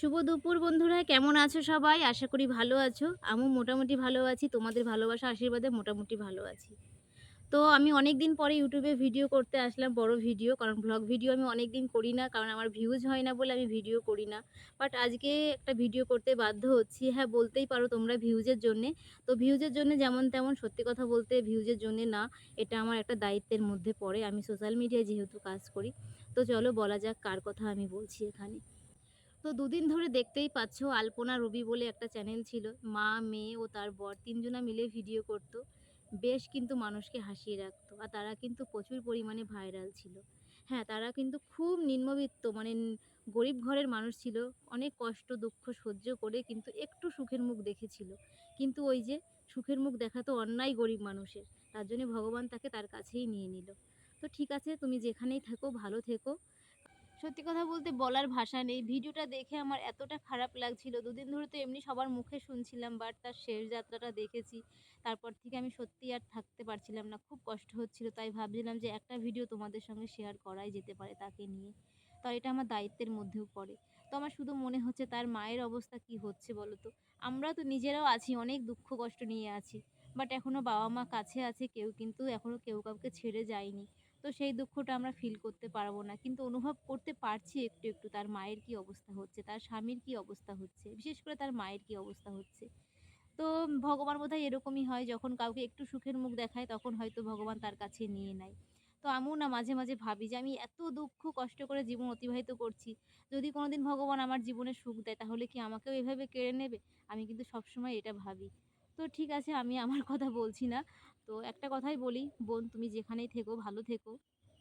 শুভ দুপুর বন্ধুরা, কেমন আছো সবাই? আশা করি ভালো আছো। আমিও মোটামুটি ভালো আছি, তোমাদের ভালোবাসা, আশীর্বাদে মোটামুটি ভালো আছি। তো আমি অনেক দিন পরে ইউটিউবে ভিডিও করতে আসলাম, বড় ভিডিও কারণ ব্লগ ভিডিও আমি অনেক দিন করি না, কারণ আমার ভিউজ হয় না বলে আমি ভিডিও করি না। বাট আজকে একটা ভিডিও করতে বাধ্য হচ্ছি। হ্যাঁ বলতেই পারো তোমরা ভিউজের জন্যে। তো ভিউজের জন্য যেমন তেমন, সত্যি কথা বলতে ভিউজের জন্যে না, এটা আমার একটা দায়িত্বের মধ্যে পড়ে। আমি সোশ্যাল মিডিয়ায় যেহেতু কাজ করি, তো চলো বলা যাক কার কথা আমি বলছি এখানে। তো দুদিন ধরে দেখতেই পাচ্ছ আলপনা, রবি বলে একটা চ্যানেল ছিল। মা, মেয়ে ও তার বর তিনজনা মিলে ভিডিও করত। বেশ কিন্তু মানুষকে হাসিয়ে রাখতো। আর তারা কিন্তু প্রচুর পরিমাণে ভাইরাল ছিল। হ্যাঁ তারা কিন্তু খুব নিম্নবিত্ত মানে গরিব ঘরের মানুষ ছিল। অনেক কষ্ট, দুঃখ সহ্য করে কিন্তু একটু সুখের মুখ দেখেছিল। কিন্তু ওই যে সুখের মুখ দেখা তো অন্যায় গরিব মানুষের। তার জন্য ভগবান তাকে তার কাছেই নিয়ে নিল। তো ঠিক আছে, তুমি যেখানেই থাকো, ভালো থেকো। সত্যি কথা বলতে বলার ভাষা নেই। ভিডিওটা দেখে আমার এতটা খারাপ লাগছিল। দুদিন ধরে তো এমনি সবার মুখে শুনছিলাম বাট তার শেষ যাত্রাটা দেখেছি। তারপর থেকে আমি সত্যি আর থাকতে পারছিলাম না। খুব কষ্ট হচ্ছিল। তাই ভাবছিলাম যে একটা ভিডিও তোমাদের সঙ্গে শেয়ার করাই যেতে পারে তাকে নিয়ে। তো এটা আমার দায়িত্বের মধ্যেও পড়ে। তো আমার শুধু মনে হচ্ছে তার মায়ের অবস্থা কি হচ্ছে বলো তো? আমরা তো নিজেরাও আছি, অনেক দুঃখ কষ্ট নিয়ে আছি। বাট এখনও বাবা মা কাছে আছে, কেউ কিন্তু এখনও কেউ কাউকে ছেড়ে যায়নি। তো সেই দুঃখটা আমরা ফিল করতে পারব না। কিন্তু অনুভব করতে পারছি একটু একটু তার মায়ের কি অবস্থা হচ্ছে, তার স্বামীর কি অবস্থা হচ্ছে, বিশেষ করে তার মায়ের কি অবস্থা হচ্ছে। তো ভগবান বোধহয় এরকমই হয়, যখন কাউকে একটু সুখের মুখ দেখায় তখন হয়তো ভগবান তার কাছে নিয়ে নেয়। তো আমিও না মাঝে মাঝে ভাবি যে আমি এত দুঃখ, কষ্ট করে জীবন অতিবাহিত করছি, যদি কোনোদিন ভগবান আমার জীবনে সুখ দেয় তাহলে কি আমাকেও এভাবে কেড়ে নেবে? আমি কিন্তু সবসময় এটা ভাবি। তো ঠিক আছে, আমি আমার কথা বলছি না। তো একটা কথাই বলি, বোন তুমি যেখানেই থেকো, ভালো থেকো।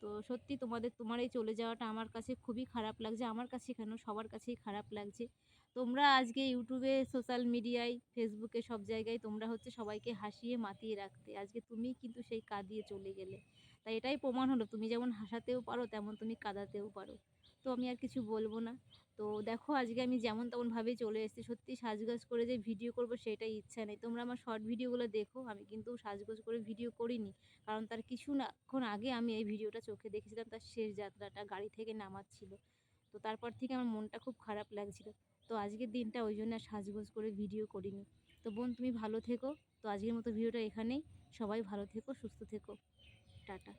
তো সত্যি তোমাদের তোমার এই চলে যাওয়াটা আমার কাছে খুবই খারাপ লাগছে, আমার কাছে কেন, সবার কাছেই খারাপ লাগছে। তোমরা আজকে ইউটিউবে, সোশ্যাল মিডিয়ায়, ফেসবুকে সব জায়গায় তোমরা হচ্ছে সবাইকে হাসিয়ে মাতিয়ে রাখতে। আজকে তুমি কিন্তু সেই কাঁদিয়ে চলে গেলে। তাই এটাই প্রমাণ হলো, তুমি যেমন হাসাতেও পারো, তেমন তুমি কাঁদাতেও পারো। তো আমি আর কিছু বলব না। তো দেখো আজকে আমি যেমন তেমনভাবেই চলে এসেছি। সত্যি সাজগোজ করে যে ভিডিও করব সেটাই ইচ্ছা নেই। তোমরা আমার শর্ট ভিডিওগুলো দেখো, আমি কিন্তু সাজগোজ করে ভিডিও করিনি। কারণ তার কিছুক্ষণ আগে আমি এই ভিডিওটা চোখে দেখেছিলাম, তার শেষ যাত্রাটা গাড়ি থেকে নামাচ্ছিল। তো তারপর থেকে আমার মনটা খুব খারাপ লাগছিল। তো আজকের দিনটা ওই জন্য সাজগোজ করে ভিডিও করিনি। তো বোন, তুমি ভালো থেকো। তো আজকের মতো ভিডিওটা এখানেই। সবাই ভালো থেকো, সুস্থ থেকো। টাটা।